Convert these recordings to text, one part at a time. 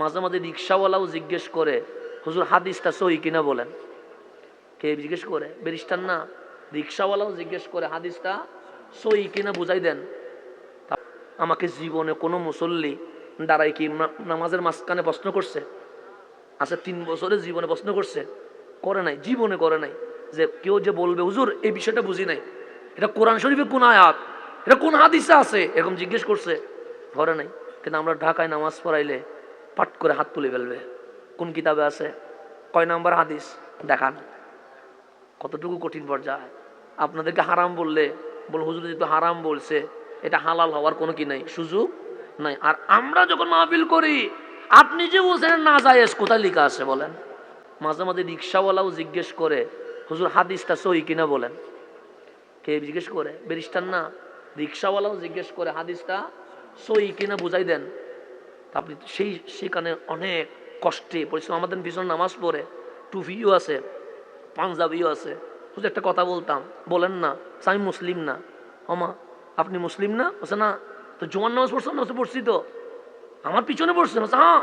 মাঝে মাঝে রিক্সাওয়ালাও জিজ্ঞেস করে, হুজুর, হাদিসটা সহি কিনা বলেন? কে জিজ্ঞেস করে? ব্যারিস্টার না। রিক্সাওয়ালাও জিজ্ঞেস করে, হাদিসটা সহি কিনা বুঝাই দেন। আমাকে জীবনে কোনো মুসল্লি দাঁড়াই কি নামাজের মাঝখানে প্রশ্ন করছে? আচ্ছা তিন বছরে জীবনে প্রশ্ন করছে? করে নাই, জীবনে করে নাই। যে কেউ যে বলবে, হুজুর, এই বিষয়টা বুঝি নাই। এটা কোরআন শরীফে কোন আয়াত? এটা কোন হাদিসে আছে? এরকম জিজ্ঞেস করছে। করে নাই। কিন্তু আমরা ঢাকায় নামাজ পড়াইলে পাট করে হাত তুলে ফেলবে। কোন কিতাবে আছে? কয় নাম্বার হাদিস? দেখান। কতটুকু কঠিন পর্যায়ে? আপনাদেরকে হারাম বললে, বল হুজুর যেহেতু হারাম বলছে, এটা হালাল হওয়ার কোনো কি নাই? সুযোগ নাই। আর আমরা যখন মাহফিল করি, আপনি যে বলছেন না জায়েজ, কোথায় লেখা আছে বলেন? মাঝে মাঝে রিক্সাওয়ালাও জিজ্ঞেস করে, হুজুর, হাদিসটা সহি কিনা বলেন? কে জিজ্ঞেস করে? ব্যারিস্টার না। রিক্সাওয়ালাও জিজ্ঞেস করে, হাদিসটা সহি কিনা বুঝাই দেন। আপনি সেই সেখানে অনেক কষ্টে পরিশ্রম। আমাদের ভীষণ নামাজ পড়ে টুফিও আছে পাঞ্জাবিও আছে। শুধু একটা কথা বলতাম বলেন না "আচ্ছা, আমি মুসলিম না। হমা আপনি মুসলিম না? বলছে না। তো জোয়ান নামাজ পড়ছেন না পড়ছি তো। আমার পিছনে পড়ছেন বলছে হ্যাঁ।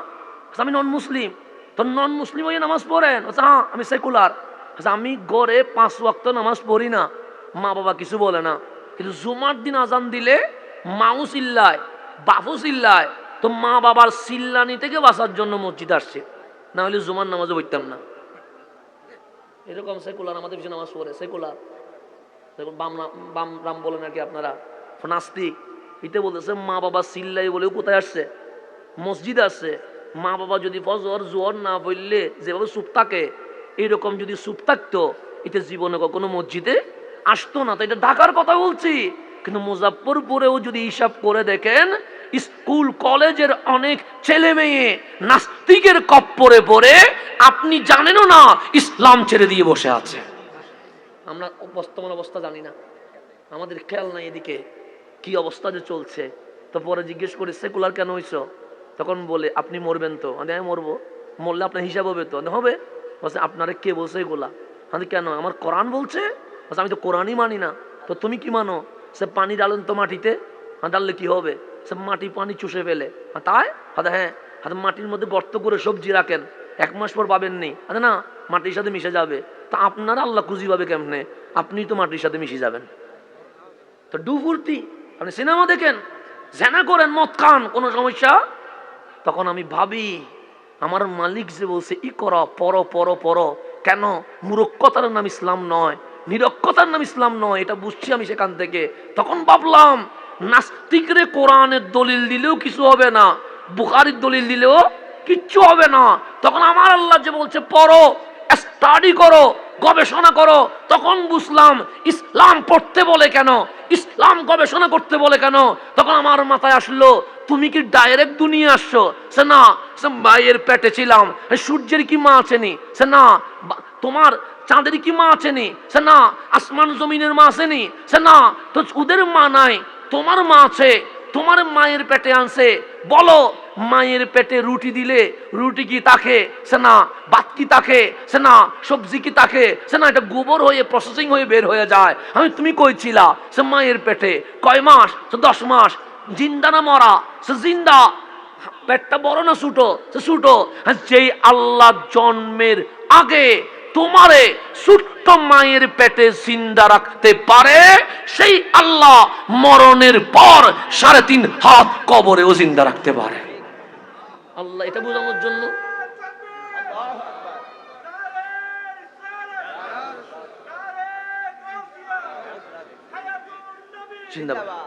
আমি নন মুসলিম তো নন মুসলিম হয়ে নামাজ পড়েন। বলছে হ্যাঁ আমি সেকুলার বলছে, আমি গড়ে পাঁচ ওয়াক্ত নামাজ পড়ি না। মা বাবা কিছু বলে না। কিন্তু জুমার দিন আজান দিলে মাও চিল্লায় বাপু চিল্লায় তো মা বাবার চিল্লানি থেকে বাঁচার জন্য মসজিদ আসছে। না হলে জুমার নামাজও পড়তাম না। এরকম সেকুলার, আমাদের পিছনে নামাজ পড়ে, সেকুলার। দেখুন, বাম বাম রাম বলেন আর কি আপনারা। নাস্তিক। এতে বলতেছে, মা বাবা চিল্লাই বলেও কোথায় আসছে? মসজিদ আসছে। মা বাবা যদি ফজর জোয়ার না বললে যেভাবে চুপ থাকে, এইরকম যদি চুপ থাকতো এটা জীবনে কখনো মসজিদে আসতো না। তো এটা ঢাকার কথা বলছি। কিন্তু মুজাফরপুরেও যদি হিসাব করে দেখেন স্কুল, কলেজের অনেক ছেলে মেয়ে নাস্তিকের কপ্পরে পড়ে আপনি জানেনও না ইসলাম ছেড়ে দিয়ে বসে আছে। আমরা বর্তমান অবস্থা জানি না। আমাদের খেয়াল নাই এদিকে। কি অবস্থা যে চলছে? তো পরে জিজ্ঞেস করি, সেকুলার কেন হইছ? তখন বলে, আপনি মরবেন তো। আমি আমি মরবো। মরলে আপনার হিসাব হবে তো। হবে। বলছে, আপনারে কে বলছে এগুলা? আমি, কেন? আমার কোরআন বলছে? আমি তো কোরআনই মানি না। তো তুমি কি মানো? সে পানি ডালেন তো মাটিতে। হ্যাঁ ডাললে কি হবে? সে মাটি পানি চুষে ফেলে। তাই? হাতে হ্যাঁ। হাতে মাটির মধ্যে গর্ত করে সবজি রাখেন। এক মাস পর পাবেন নি আরে না, মাটির সাথে মিশে যাবে। তা আপনার আল্লাহ খুঁজি পাবে কেমনে? আপনি তো মাটির সাথে মিশে যাবেন। তো ডুবুর্তি আপনি সিনেমা দেখেন, জেনা করেন, মদ খান, কোনো সমস্যা? তখন আমি ভাবি, আমার মালিক যে বলছে, ই কর, পর পর পর। কেন? মূরক্ষতার নাম ইসলাম নয়, নিরক্ষতার নাম ইসলাম নয়, এটা বুঝছি আমি সেখান থেকে। তখন ভাবলাম নাস্তিকরে কোরআনের দলিল দিলেও কিছু হবে না, বুখারির দলিল দিলেও কিচ্ছু হবে না। তখন আমার আল্লাহ যে বলছে, পড়ো স্টাডি করো, গবেষণা করো। তখন বুঝলাম, ইসলাম পড়তে বলে কেন? ইসলাম গবেষণা করতে বলে কেন? তখন আমার মাথায় আসলো, তুমি কি ডাইরেক্ট দুনিয়া আসছো? সে না, সে মায়ের পেটে ছিলাম সূর্যের কি মা আছেনি? সে না তোমার চাঁদের কি মা আছেনি? সে না, আসমান জমিনের মা আসেনি সে না, তো ওদের মা নাই। তোমার মা আছে, তোমার মায়ের পেটে আনছে, বলো, মায়ের পেটে রুটি দিলে রুটি কি তাকে? সে না ভাত কি তাকে? সে না সবজি কি তাকে? সে না এটা গোবর হয়ে প্রসেসিং হয়ে বের হয়ে যায়। আমি তুমি কইছিলা, সে মায়ের পেটে কয় মাস? সে দশ মাস। জিন্দা না মরা? সে জিন্দা। পেটটা বড় না ছোটো? সে ছোটো। যেই আল্লাহ জন্মের আগে তোমারে ছোট্ট মায়ের পেটে জিন্দা রাখতে পারে সেই আল্লাহ মরণের পর সাড়ে তিন হাত কবরেও জিন্দা রাখতে পারে। আল্লাহ এটা বোঝানোর জন্য। জিন্দাবাদ।